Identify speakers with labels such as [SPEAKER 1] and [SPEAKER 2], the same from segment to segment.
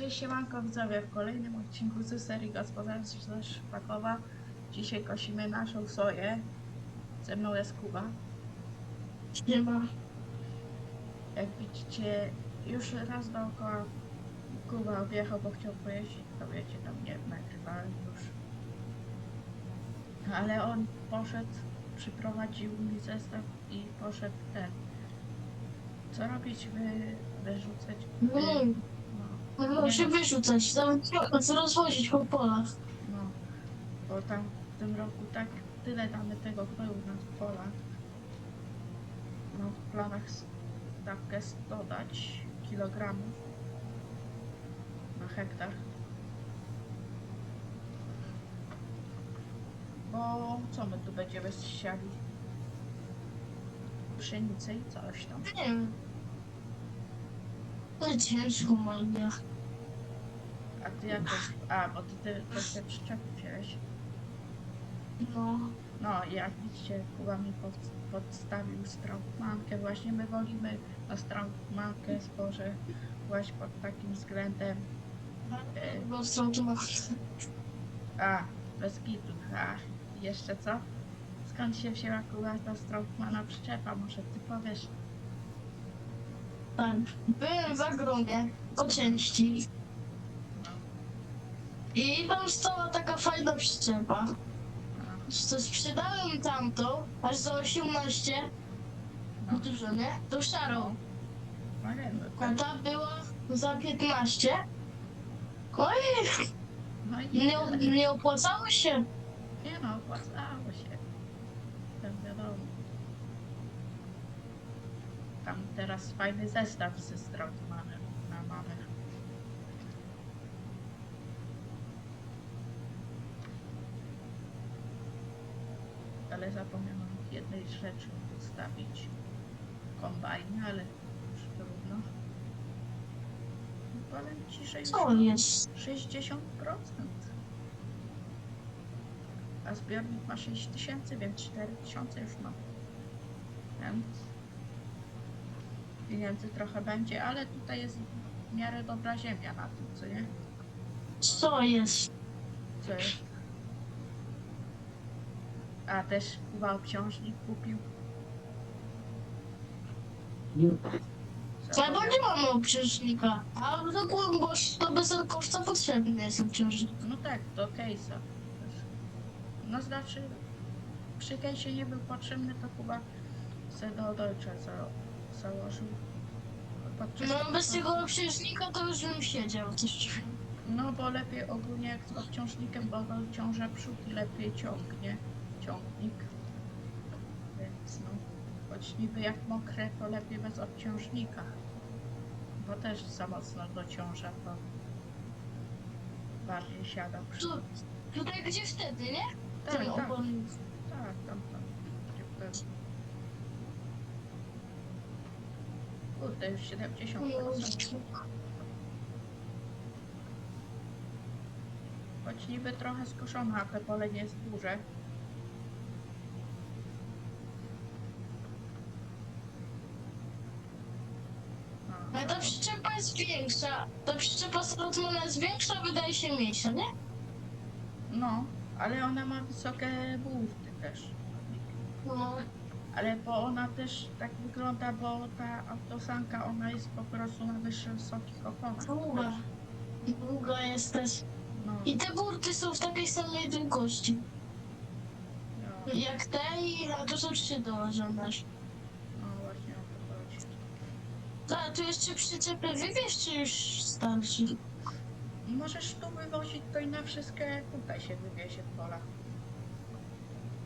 [SPEAKER 1] Cześć siemanko widzowie, w kolejnym odcinku z serii Gospodarstw ze Szpakowa. Dzisiaj kosimy naszą soję. Ze mną jest Kuba.
[SPEAKER 2] Nie ma.
[SPEAKER 1] Jak widzicie, już raz dookoła Kuba objechał, bo chciał pojeździć, to wiecie, tam nie nagrywałem już. Ale on poszedł, przyprowadził mi zestaw i poszedł ten. Co robić? Wy, wyrzucać?
[SPEAKER 2] Nie,
[SPEAKER 1] No.
[SPEAKER 2] No się wyrzucać, tam rozwozić po polach.
[SPEAKER 1] No, bo tam w tym roku tak tyle damy tego gnoju na polach. No w planach dawkę dodać kilogramów na hektar. Bo co my tu będziemy siali? Pszenicę i coś tam.
[SPEAKER 2] Nie wiem. To ciężko moja.
[SPEAKER 1] A ty jakoś... A, bo ty, ty też te przyczepy wziąłeś.
[SPEAKER 2] No.
[SPEAKER 1] No, jak widzicie, Kuba mi pod, podstawił strongmankę. Właśnie my wolimy na strongmankę zboże właśnie pod takim względem. E,
[SPEAKER 2] Bo tu
[SPEAKER 1] a, bez kitu. A, jeszcze co? Skąd się wzięła Kuba ta strongmana przyczepa? Może ty powiesz?
[SPEAKER 2] tak. Byłem w Agromie, po części. I tam stała taka fajna przyczepa. Co sprzedałem tamto, aż za 18.
[SPEAKER 1] no,
[SPEAKER 2] Dużo, nie? To szarą.
[SPEAKER 1] no nie, no,
[SPEAKER 2] A
[SPEAKER 1] ten,
[SPEAKER 2] ta była za 15. No i
[SPEAKER 1] no i
[SPEAKER 2] nie, nie opłacało się.
[SPEAKER 1] Nie no, opłacało się. Tam wiadomo. Tam teraz fajny zestaw ze strongmanem na mamy. Ale zapomniałam jednej rzeczy ustawić. Kombajnie, ale już trudno. Powiem ci, że już
[SPEAKER 2] Co
[SPEAKER 1] mam
[SPEAKER 2] jest?
[SPEAKER 1] 60%. A zbiornik ma 6000, więc 4000 już mam. Więc pieniędzy trochę będzie, ale tutaj jest w miarę dobra ziemia na tym, co nie?
[SPEAKER 2] Co jest?
[SPEAKER 1] Co jest? A też chyba obciążnik kupił.
[SPEAKER 2] Ja bo nie mamy obciążnika. A to bo to bez koszta potrzebny jest obciążnik.
[SPEAKER 1] No tak, do case'a. No znaczy, przy case'ie nie był potrzebny, to chyba se do Deutsche za, założył. Podczas
[SPEAKER 2] No bez tego obciążnika to już bym siedział też.
[SPEAKER 1] No bo lepiej ogólnie jak z obciążnikiem, bo go ciąża przód i lepiej ciągnie ciągnik. Więc no, choć niby jak mokre, to lepiej bez obciążnika. Bo też za mocno dociąża, to bardziej siada przód.
[SPEAKER 2] Tu, tutaj gdzie wtedy, nie?
[SPEAKER 1] Tak, tak, tak, tam, tam. gdzie wtedy. Kurde, już 70%. Choć niby trochę skoszone, a te pole nie jest duże. No,
[SPEAKER 2] Ale ta przyczepa jest większa. Ta przyczepa z Rotmana jest większa, wydaje się mniejsza, nie?
[SPEAKER 1] no, ale ona ma wysokie burty też.
[SPEAKER 2] No.
[SPEAKER 1] Ale bo ona też tak wygląda, bo ta autosanka, ona jest po prostu na wyższych, wysokich oponach.
[SPEAKER 2] Długa. Długa jest też.
[SPEAKER 1] No,
[SPEAKER 2] I te burty są w takiej samej długości.
[SPEAKER 1] no,
[SPEAKER 2] Jak te i a to są trzy dołożone.
[SPEAKER 1] no właśnie o to chodzi.
[SPEAKER 2] A tu jeszcze przyczepę wywieźć, czy już starszy?
[SPEAKER 1] Możesz tu wywozić to i na wszystkie tutaj się wywiezie w polach.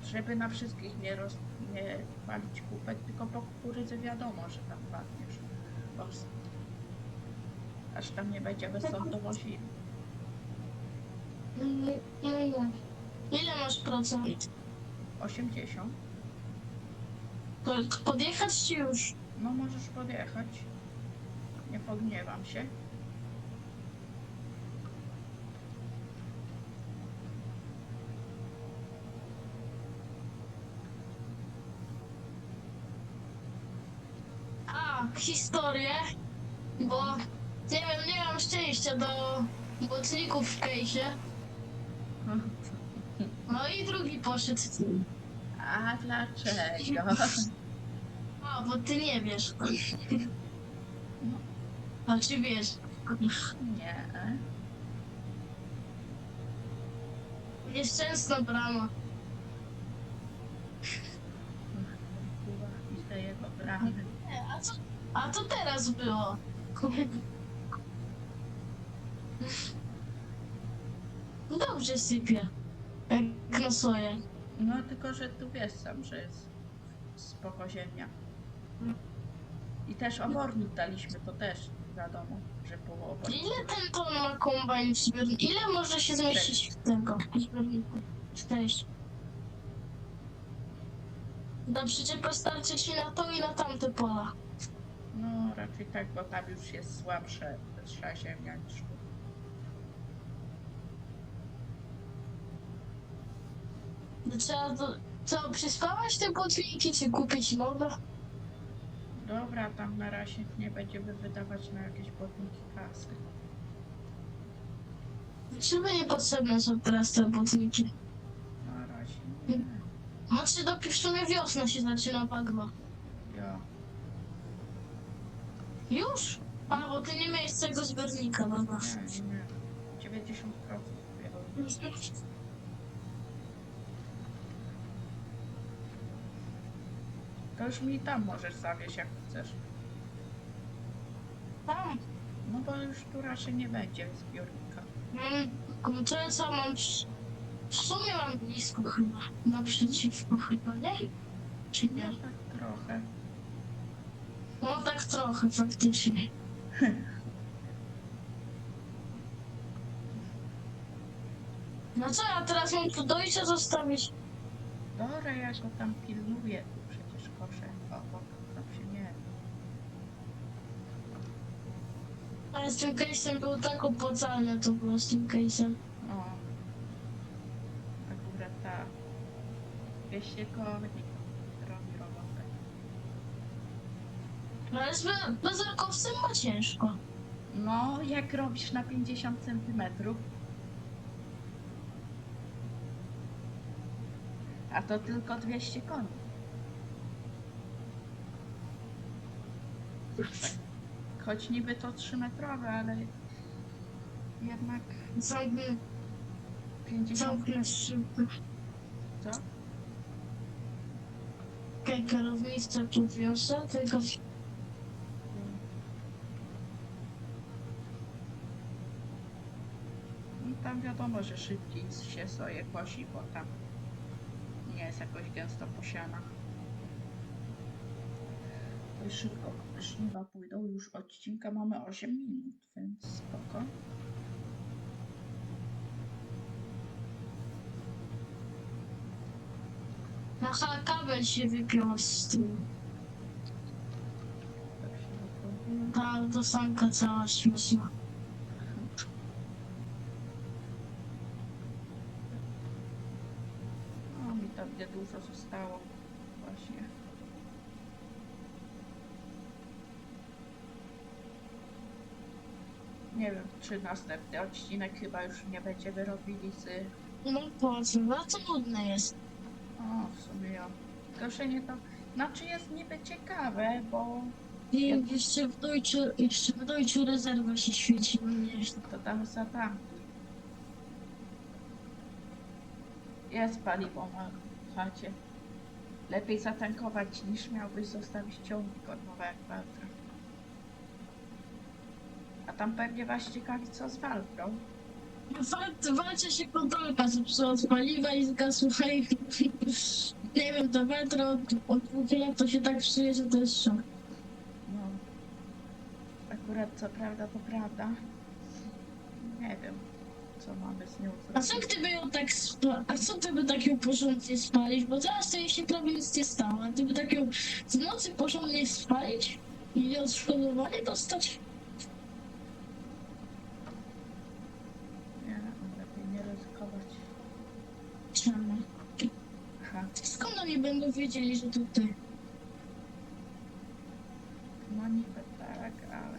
[SPEAKER 1] Żeby na wszystkich nie, roz, nie walić kupek, tylko po kukurydzy wiadomo, że tam. Bo s- aż tam nie stąd dowozili.
[SPEAKER 2] Nie, nie, nie. Ile masz procent?
[SPEAKER 1] 80.
[SPEAKER 2] To Podjechać czy już?
[SPEAKER 1] No możesz podjechać. Nie pogniewam się.
[SPEAKER 2] A, historię, bo Nie wiem, nie mam szczęścia do botników w kejsie. No i drugi poszedł.
[SPEAKER 1] A dlaczego?
[SPEAKER 2] A, bo ty nie wiesz. A czy wiesz?
[SPEAKER 1] Nie.
[SPEAKER 2] Nieszczęsna brama.
[SPEAKER 1] Kurwa, widzę jego bramę.
[SPEAKER 2] Nie, a co, a to teraz było? Dobrze sypie. Jak na soję.
[SPEAKER 1] No tylko, że tu wiesz sam, że jest spoko ziemia. I też obornik daliśmy, to też wiadomo, że obornik.
[SPEAKER 2] Ile ten ton ma kombajn w zbiorniku? Ile może się zmieścić w tego w zbiorniku? Sześć. Da przyczepę starczy ci na to i na tamte pola.
[SPEAKER 1] No raczej tak, bo tam już jest słabsze, słabsza ziemia niż tu.
[SPEAKER 2] To Trzeba to, co, przyspawać te botwinki, czy kupić nowe?
[SPEAKER 1] Dobra, tam na razie nie będziemy wydawać na jakieś podniki kasy.
[SPEAKER 2] Czemu niepotrzebne są teraz te botniki?
[SPEAKER 1] Na razie nie.
[SPEAKER 2] Znaczy dopiero w sumie wiosna się zaczyna bagno.
[SPEAKER 1] Ja.
[SPEAKER 2] Już? A, bo ty nie miałeś tego zbiornika, dobra.
[SPEAKER 1] Nie, nie. 90% było. To już mi tam możesz zawieźć jak chcesz.
[SPEAKER 2] Tam.
[SPEAKER 1] No bo już tu raczej nie będzie zbiornika.
[SPEAKER 2] Mam, ja co mam, w- w sumie mam blisko chyba, naprzeciwko chyba, nie? Czy
[SPEAKER 1] Ja
[SPEAKER 2] nie?
[SPEAKER 1] tak trochę.
[SPEAKER 2] No tak trochę faktycznie. No co, ja teraz mam tu dojście zostawić?
[SPEAKER 1] Dobra, ja go tam pilnuję. Tu przecież koszę obok. Tam się nie.
[SPEAKER 2] Ale z tym case'em był tak opłacalny, to było z tym case'em.
[SPEAKER 1] O. Akurat ta 200 koni robi robotę.
[SPEAKER 2] No Ale z be- bezorkowcem ma ciężko.
[SPEAKER 1] No, jak robisz na 50 centymetrów. A to tylko 200 koni. Choć niby to 3 metrowe, ale jednak
[SPEAKER 2] Zamknę,
[SPEAKER 1] 50.
[SPEAKER 2] zamknę szybko.
[SPEAKER 1] Co?
[SPEAKER 2] Kierownicę tu wiosę, tylko
[SPEAKER 1] No tam wiadomo, że szybciej się soje kosi, bo tam nie jest jakoś gęsto posiana. To już szybko żniwa już odcinka mamy 8 minut, więc spoko.
[SPEAKER 2] Aha, kabel się wypiął z tym.
[SPEAKER 1] Tak.
[SPEAKER 2] Ta autosanka cała śmieszna.
[SPEAKER 1] No mi tam niedużo zostało właśnie. Nie wiem, czy następny odcinek chyba już nie będziemy robili z
[SPEAKER 2] No? No to nudne jest.
[SPEAKER 1] O, w sumie ja. Koszenie to, znaczy jest niby ciekawe, bo
[SPEAKER 2] jeszcze w Deutsche, jeszcze w Deutsche rezerwa się świeci, no nie
[SPEAKER 1] to tam zatankuj. Jest paliwo na chacie. Lepiej zatankować niż miałbyś zostawić ciągnik od nowego tam pewnie was ciekawi co z Waltrą.
[SPEAKER 2] Wal- Walczy się kontrolka zepsuła od paliwa i zgasła i... Nie wiem, to metro od, od dwóch lat to się tak psuje, że to jest szok.
[SPEAKER 1] No. Akurat co prawda to prawda. Nie wiem, co mamy z nią
[SPEAKER 2] A co gdyby ją tak spa... A co gdyby tak ją porządnie spalić? Bo teraz to jej się prawie nic nie stało. A gdyby tak ją w nocy porządnie spalić i odszkodowanie dostać? same.
[SPEAKER 1] Aha.
[SPEAKER 2] Skąd oni będą wiedzieli, że to ty?
[SPEAKER 1] No niby tak, ale...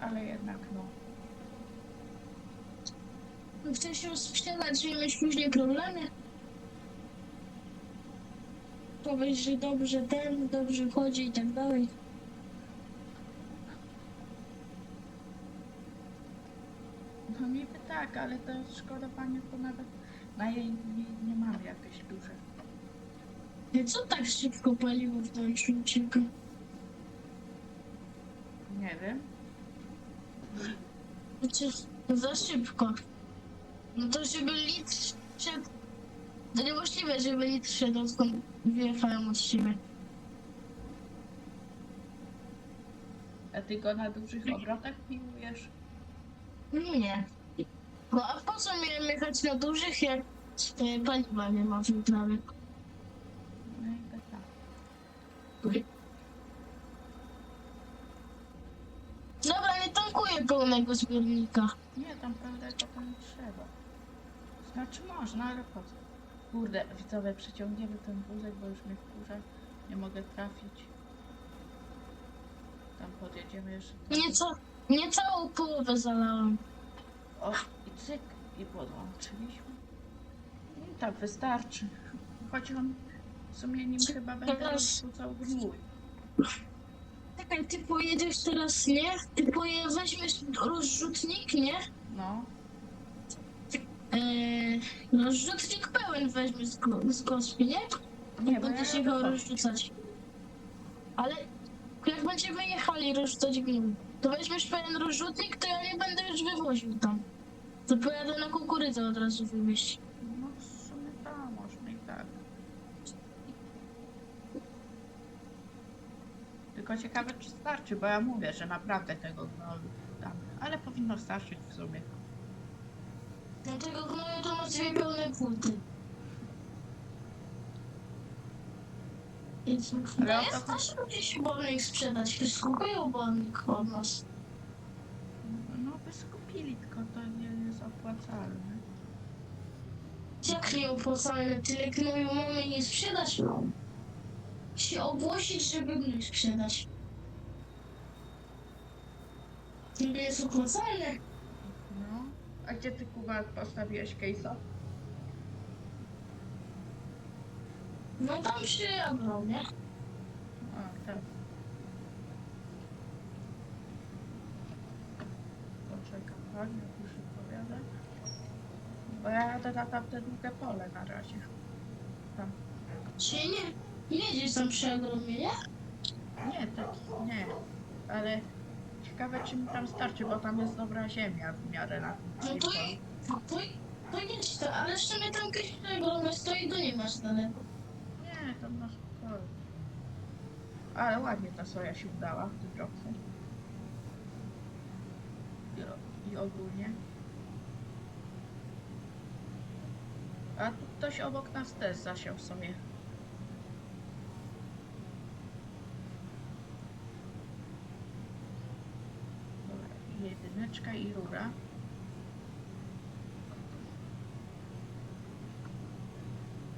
[SPEAKER 1] Ale jednak no.
[SPEAKER 2] No się sprzedać, że mieć później problemy? Powiedz, że dobrze ten, dobrze chodzi i tak dalej.
[SPEAKER 1] No niby tak, ale to szkoda panie, to nawet na jej nie, nie mamy jakieś duże.
[SPEAKER 2] Co tak szybko paliwo w tym ucieka?
[SPEAKER 1] Nie wiem.
[SPEAKER 2] Znaczy, za szybko. No to żeby litr szedł... To niemożliwe, żeby litr szedł, odkąd wyjechałem od siebie.
[SPEAKER 1] A ty go na dużych obrotach pilnujesz?
[SPEAKER 2] Nie. No a po co miałem jechać na dużych, jak e, paliwa nie ma w wyprawie?
[SPEAKER 1] No i tak. tak.
[SPEAKER 2] Dobra, nie tankuję pełnego zbiornika.
[SPEAKER 1] Nie, tam pełnego to nie trzeba. Znaczy można, ale po co? Kurde, widzowie, przeciągniemy ten wózek, bo już mnie wkurza. Nie mogę trafić. Tam podjedziemy jeszcze.
[SPEAKER 2] Nie, ca nie całą połowę zalałem.
[SPEAKER 1] O, i cyk, i podłączyliśmy. I tak wystarczy. Choć on w sumie nim chyba będę
[SPEAKER 2] Teraz-
[SPEAKER 1] rozrzucał gnój.
[SPEAKER 2] Czekaj, ty pojedziesz teraz, nie? Ty poje weźmiesz rozrzutnik, nie?
[SPEAKER 1] No,
[SPEAKER 2] Eee, rozrzutnik pełen weźmiesz z, go z gospy, nie?
[SPEAKER 1] nie, bo ja
[SPEAKER 2] Będziesz jechał rozrzucać. Ale jak będziemy jechali rozrzucać gnój, to weźmiesz pełen rozrzutnik, to ja nie będę już wywoził tam. To pojadę na kukurydzę od razu wywieźć.
[SPEAKER 1] No w sumie tak, można i tak. Tylko ciekawe, czy starczy, bo ja mówię, że naprawdę tego gnoju damy. Ale powinno starczyć w sumie.
[SPEAKER 2] No tego gnoju to masz dwie pełne płyty. Więc
[SPEAKER 1] Ale
[SPEAKER 2] no
[SPEAKER 1] to
[SPEAKER 2] jest też gdzieś bolnik sprzedać. Ktoś kupują bolnik od nas.
[SPEAKER 1] No by skupili, tylko to nie jest opłacalne.
[SPEAKER 2] Jak nie opłacalne, tyle gnoju mamy nie sprzedać. Się ogłosić, żeby gnój sprzedać. To nie jest opłacalne.
[SPEAKER 1] No. A gdzie ty Kuba postawiłeś case'a?
[SPEAKER 2] No tam się agrą, nie?
[SPEAKER 1] A, tak. Poczekam, tak, jak już odpowiada. Bo ja jadę na tamte długie pole na razie. Tam.
[SPEAKER 2] Czy nie? Nie jedziesz tam przy agromie, nie?
[SPEAKER 1] Nie, tak, nie. Ale ciekawe, czy mi tam starczy, bo tam jest dobra ziemia w miarę na tym
[SPEAKER 2] No to,
[SPEAKER 1] polu.
[SPEAKER 2] to, to to, ale w sumie tam kiedyś agromie stoi, to nie masz daleko.
[SPEAKER 1] Nie, tam na spokojnie. Ale ładnie ta soja się udała w tym roku. I, I ogólnie. A tu ktoś obok nas też zasiał. Dobra, i jedyneczka i rura.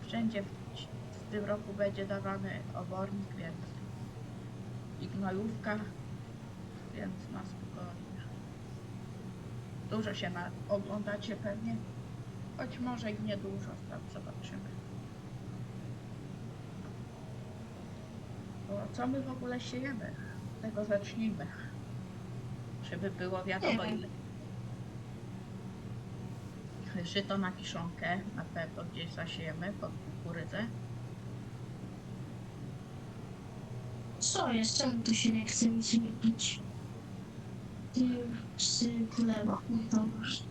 [SPEAKER 1] Wszędzie w, w tym roku będzie dawany obornik, więc i gnojówka, więc na spokojnie. Dużo się na, oglądacie pewnie, choć może i nie dużo, tam zobaczymy. Bo co my w ogóle siejemy? Tego zacznijmy. Żeby było wiadomo ile. Żyto na kiszonkę na pewno gdzieś zasiejemy pod kukurydzę.
[SPEAKER 2] Co jest? Czemu tu się nie chce nic nie pić? Ty psy chleba. No dobrze.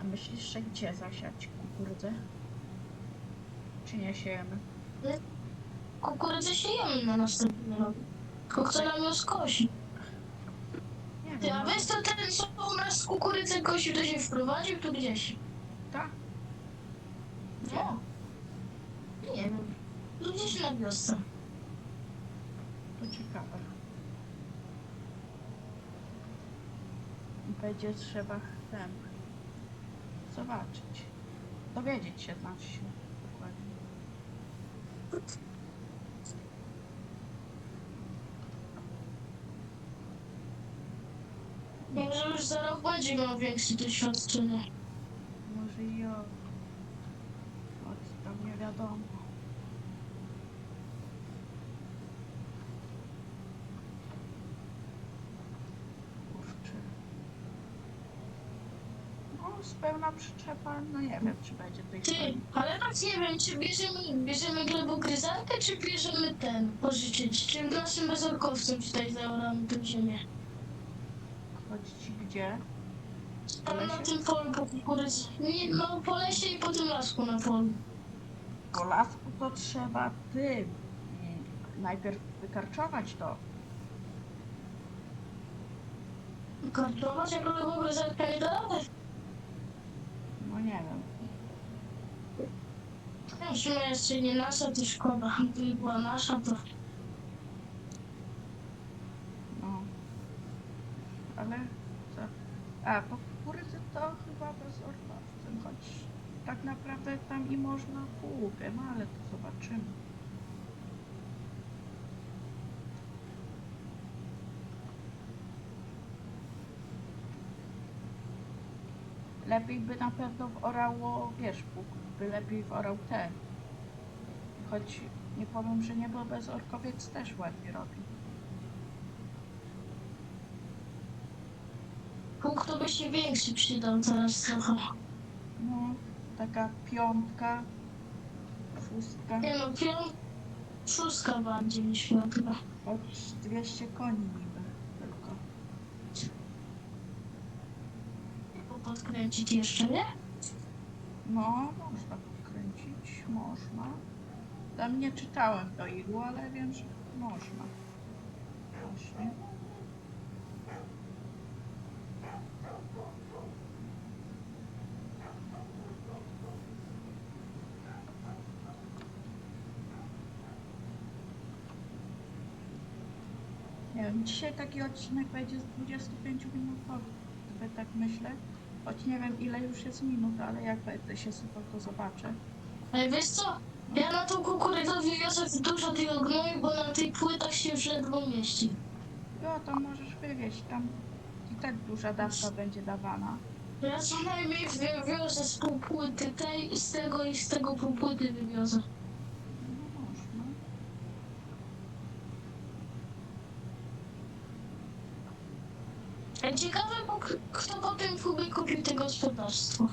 [SPEAKER 1] A myślisz, że gdzie zasiać kukurydzę? Czy nie siejemy?
[SPEAKER 2] Kukurydzę się jemy na następny rok. Tylko kto nam ją skosi?
[SPEAKER 1] Nie
[SPEAKER 2] Ty, a
[SPEAKER 1] no.
[SPEAKER 2] wiesz to ten, co u nas kukurydzę kosił, to się wprowadził tu gdzieś?
[SPEAKER 1] Tak?
[SPEAKER 2] No. Nie wiem. Tu gdzieś na wiosce.
[SPEAKER 1] To ciekawe. Będzie trzeba ten zobaczyć. Dowiedzieć się znaczy dokładnie.
[SPEAKER 2] Może już za rok będzie miał większe doświadczenie.
[SPEAKER 1] Może i ja. Choć tam nie wiadomo. Kurczę. No, z pełna przyczepa, no nie wiem, czy będzie tej
[SPEAKER 2] Ty, ale tak nie wiem, czy bierzemy, bierzemy glebogryzarkę, czy bierzemy ten, pożyczyć, czy naszym bezorkowcem tutaj zaoramy tę ziemię.
[SPEAKER 1] Chodzi ci gdzie?
[SPEAKER 2] Ale na tym polu po kukurydzy. Nie, no po lesie i po tym lasku na polu.
[SPEAKER 1] Po lasku to trzeba tym. mm, Najpierw wykarczować to.
[SPEAKER 2] Kartować jak glebogryzarka nie da rady.
[SPEAKER 1] No nie wiem.
[SPEAKER 2] W sumie jeszcze nie nasza, to szkoda. Gdyby była nasza, to...
[SPEAKER 1] No. Ale co? A, po kukurydzy to chyba bez orkowcem, choć tak naprawdę tam i można półkę, no ale to zobaczymy. Lepiej by na pewno orało, wiesz, Bóg by lepiej orał ten. Choć nie powiem, że nie, bo bez orkowiec też ładnie robi.
[SPEAKER 2] Punkt to by się większy przydał teraz trochę.
[SPEAKER 1] No, taka piątka, szóstka,
[SPEAKER 2] Nie no, piąt... Szóstka bardziej niż piątka.
[SPEAKER 1] choć 200 koni niby tylko.
[SPEAKER 2] Podkręcić jeszcze, nie?
[SPEAKER 1] No, można podkręcić, można. Tam nie czytałem do ilu, ale wiem, że można. Właśnie. Dzisiaj taki odcinek będzie z 25 minutowy, tak myślę. Choć nie wiem ile już jest minut, ale jak będę się sypał, to zobaczę.
[SPEAKER 2] Ale wiesz co? Ja na tą kukurydzę wywiozę dużo tego gnoju, bo na tych płytach się już ledwo mieści.
[SPEAKER 1] Jo, to możesz wywieźć, tam i tak duża dawka będzie dawana.
[SPEAKER 2] Ja co najmniej wywiozę z pół płyty tej, z tego i z tego pół płyty wywiozę.
[SPEAKER 1] No można.
[SPEAKER 2] A ciekawe, gospodarstwo.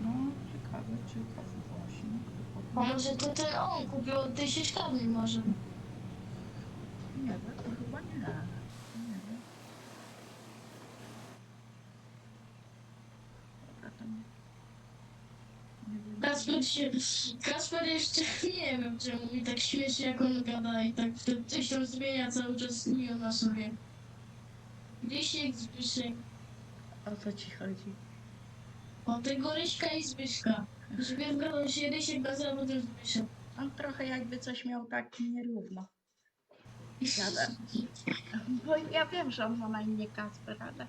[SPEAKER 1] No, ciekawe, ciekawe właśnie.
[SPEAKER 2] A może to ten on kupił od tej sieczkarni może.
[SPEAKER 1] Nie wiem, to chyba nie. Nie wiem. Dobra, to nie. Nie wiem.
[SPEAKER 2] Kasper się... Kasper jeszcze nie wiem czemu mi tak śmieszy jak on gada i tak to coś tam zmienia cały czas imiona sobie. Lisiek, Zbyszek.
[SPEAKER 1] O co ci chodzi?
[SPEAKER 2] O tego Ryśka i Zbyszka. Gadał się Rysiek nazywa potem Zbyszek.
[SPEAKER 1] On trochę jakby coś miał tak nierówno. Gada. Bo ja wiem, że on ma na imię Kasper, ale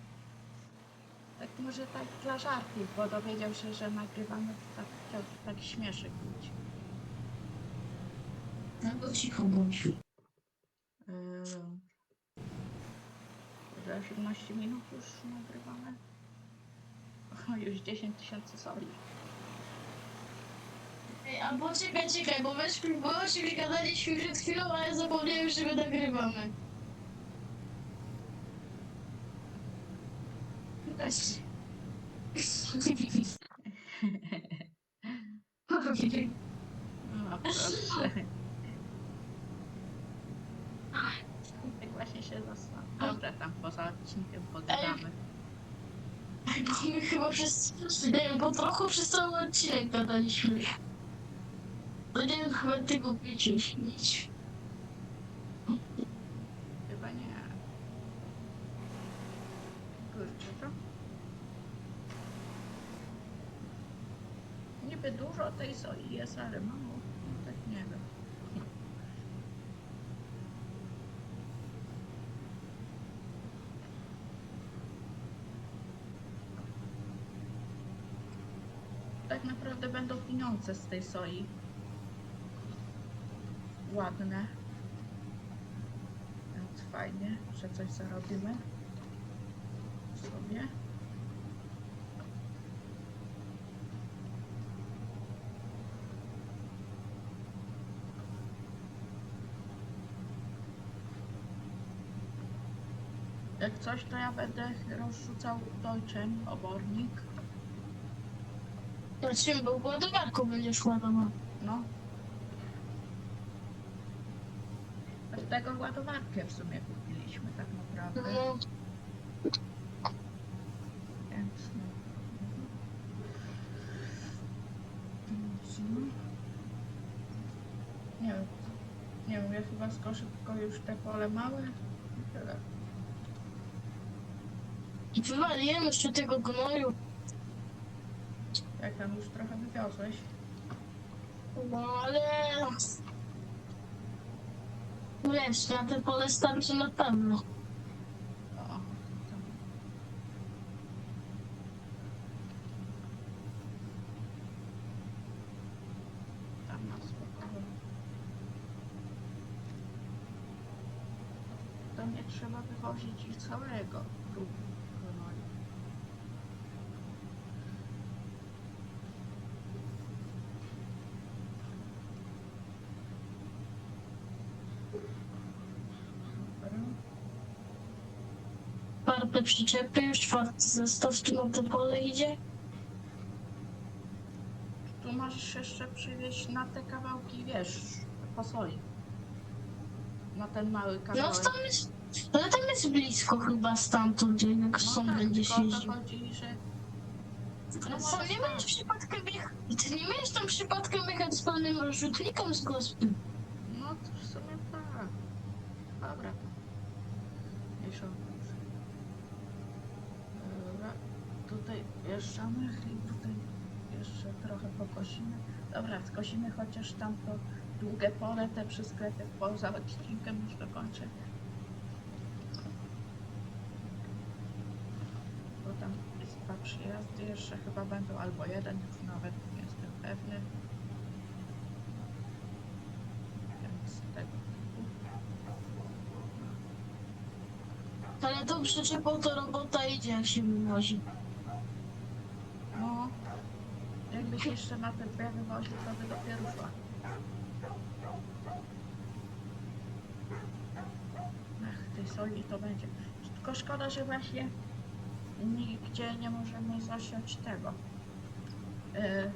[SPEAKER 1] tak może tak dla żartów, bo dowiedział się, że nagrywamy, to tak tak śmieszek być.
[SPEAKER 2] No bo cicho bądź.
[SPEAKER 1] Yy, Że 18 minut już nagrywamy. O, już 10 tysięcy soli.
[SPEAKER 2] Ej, a poczekaj, czekaj, bo weź bo się gadaliśmy przed chwilą, ale zapomniałem, że my nagrywamy. Weź.
[SPEAKER 1] No proszę. Tak właśnie się zastanawiam. Dobra, tam poza odcinkiem pogadamy.
[SPEAKER 2] Ej, bo my chyba przez, nie wiem, po trochu przez cały odcinek gadaliśmy. No nie wiem, chyba tego pięciu śmieć.
[SPEAKER 1] Chyba nie. Kurczę, to... Niby dużo tej soli jest, ale mało. No, tak nie wiem. Tak naprawdę pieniądze z tej soi. Ładne. Więc fajnie, że coś zarobimy. sobie. Jak coś, to ja będę rozrzucał Deutschen obornik.
[SPEAKER 2] Na czym był ładowarką będziesz ładował?
[SPEAKER 1] No. Z tego ładowarkę w sumie kupiliśmy tak naprawdę.
[SPEAKER 2] No,
[SPEAKER 1] Więc no. Nie wiem. Nie wiem, ja chyba skoszę tylko już te pole małe. i Tyle.
[SPEAKER 2] wywaliłem jeszcze tego gnoju.
[SPEAKER 1] Jak tam już trochę wywiozłeś.
[SPEAKER 2] No ale... Wiesz, na te pole starczy na pewno.
[SPEAKER 1] O, tam. Tam na spokojnie. To nie trzeba wywozić ich całego grubu gnoju. Dobra.
[SPEAKER 2] Czwarte przyczepy, już czwarty zestaw tu na te pole idzie.
[SPEAKER 1] Tu możesz jeszcze przywieźć na te kawałki, wiesz, posoli. Na ten mały
[SPEAKER 2] No
[SPEAKER 1] kawałek.
[SPEAKER 2] to tam jest... Ale tam jest blisko chyba stamtąd, jak
[SPEAKER 1] No
[SPEAKER 2] stąd
[SPEAKER 1] tak,
[SPEAKER 2] będziesz
[SPEAKER 1] tylko o
[SPEAKER 2] jeździł.
[SPEAKER 1] to chodzi, że...
[SPEAKER 2] Ale co, nie miałeś przypadkiem. Ty nie miałeś tam przypadkiem jechać z pełnym rozrzutnikiem z gospy?
[SPEAKER 1] No to w sumie tak. Dobra. Mniejsza o to. Dobra. Tutaj wjeżdżamy i tutaj jeszcze trochę pokosimy. Dobra, skosimy chociaż tam to długie pole, te przy sklepie poza odcinkiem już dokończę. Bo tam jest dwa przyjazdy jeszcze chyba będą, albo jeden, już nawet nie jestem pewny.
[SPEAKER 2] Ale tą przyczepą to robota idzie, jak się wywozi.
[SPEAKER 1] No, jakbyś jeszcze wywoził, to by dopiero szła. Ach, tej soli to będzie. Tylko szkoda, że właśnie nigdzie nie możemy zasiać tego. Yy,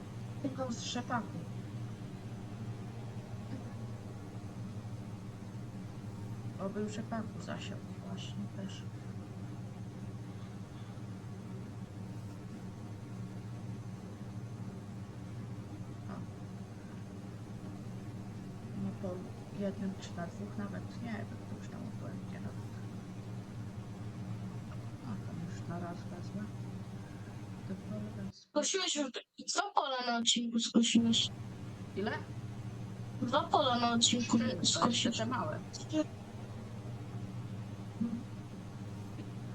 [SPEAKER 1] z rzepaku. Bo był rzepaku zasiał właśnie też. No po jednym czy na dwóch nawet nie wiem, to już tam będzie nawet. A tam już na raz wezmę.
[SPEAKER 2] Skosiłeś już dwa pola na odcinku skosiłeś.
[SPEAKER 1] Ile?
[SPEAKER 2] Dwa pola na odcinku skosiłeś.
[SPEAKER 1] te małe.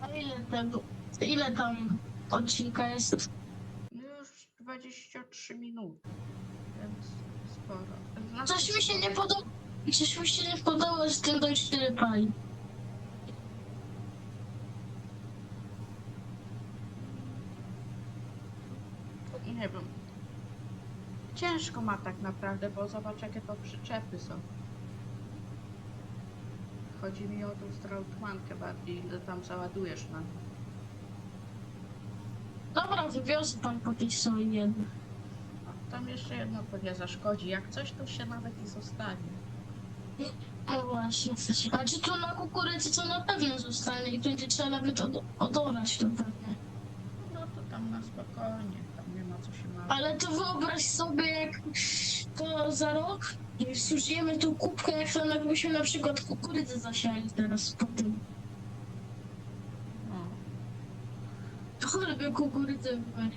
[SPEAKER 2] A ile tego, ile tam odcinka jest?
[SPEAKER 1] No już 23 minuty, więc sporo.
[SPEAKER 2] Coś mi się nie podoba, coś mi się nie podoba, że ten dość tyle pali.
[SPEAKER 1] Nie wiem. Ciężko ma tak naprawdę, bo zobacz jakie to przyczepy są. Chodzi mi o tą strautmankę bardziej, ile tam załadujesz na.
[SPEAKER 2] Dobra, wywiozę pan po tej soi jedno.
[SPEAKER 1] Tam jeszcze jedno to nie zaszkodzi. Jak coś, to się nawet i zostanie.
[SPEAKER 2] No właśnie. A czy tu na kukurydzy to na pewno zostanie i będzie trzeba nawet od, odorać to pewnie.
[SPEAKER 1] No to tam na spokojnie, tam nie ma co się martwić.
[SPEAKER 2] Ale to wyobraź sobie, jak to za rok zużyjemy tą kubkę, jak to jakbyśmy na przykład kukurydzę zasiali teraz po tym.
[SPEAKER 1] No.
[SPEAKER 2] Cholerby kukurydzę wybrać.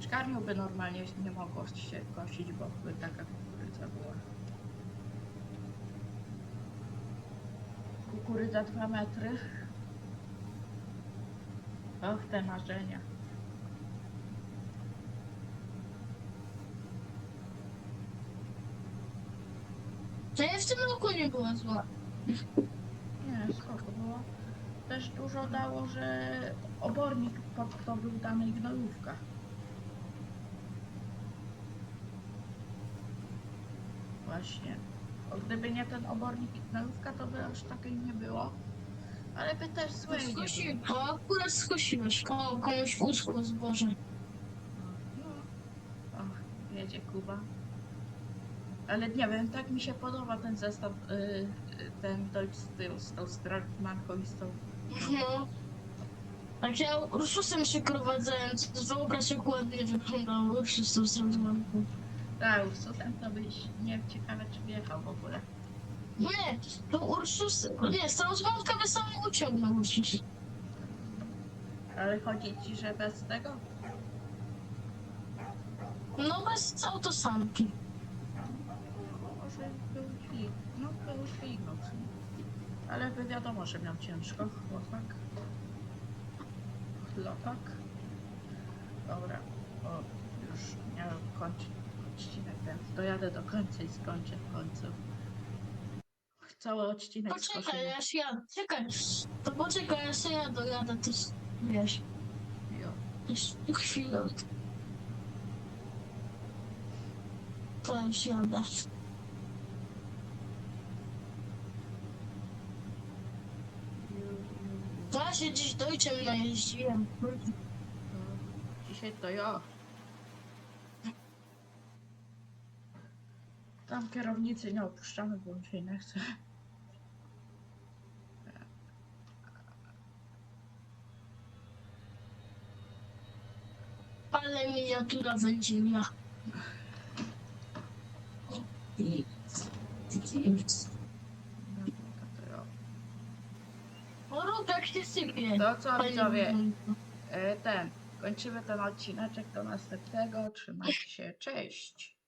[SPEAKER 1] Sieczkarnią by normalnie nie mogło się kosić, bo by taka kukurydza była. Kukurydza 2 metry. Och, te marzenia.
[SPEAKER 2] To ja w tym roku nie była zła.
[SPEAKER 1] Nie, spoko było. Też dużo dało, że obornik pod to był dany gnojówka. Właśnie. Bo gdyby nie ten obornik i gnojówka, to by aż takiej nie było. Ale by też złej nie było.
[SPEAKER 2] O, akurat skosiłeś. O, komuś uschło zboże.
[SPEAKER 1] No. Och, jedzie Kuba. Ale nie wiem, tak mi się podoba ten zestaw, y, y, ten Deutsch styl z tą Stratmanką i z tą...
[SPEAKER 2] No. Jak ja Ursusem się prowadzałem, to wyobraź jak ładnie wyglądało Ursus tą zrozumanką.
[SPEAKER 1] Tak, Ursusem to byś nie wiem, ciekawe czy wjechał w ogóle.
[SPEAKER 2] Nie, to Ursus... Nie, z tą zrozumanką by sam uciągnął Ursus.
[SPEAKER 1] Ale chodzi ci, że bez tego?
[SPEAKER 2] No bez autosanki.
[SPEAKER 1] Może był dźwig. No, był w sumie. Ale by wiadomo, że miał ciężko, chłopak. Chlopak. Dobra, o, już miałem kończyć Dojadę do końca i skończę w końcu. Cały odcinek
[SPEAKER 2] Poczekaj,
[SPEAKER 1] skończę.
[SPEAKER 2] aż ja... Czekaj, to poczekaj, aż ja dojadę, to s- wiesz,
[SPEAKER 1] Jo.
[SPEAKER 2] jeszcze chwilę. To już jadę. Ja się dziś dojczem najeździłem.
[SPEAKER 1] Dzisiaj to ja. Tam kierownicy nie opuszczamy, bo mi się nie chce.
[SPEAKER 2] Ale miniatura.
[SPEAKER 1] No.
[SPEAKER 2] O, rubek się sypie.
[SPEAKER 1] To co widzowie, e, ten, kończymy ten odcineczek do następnego. Trzymajcie się, cześć!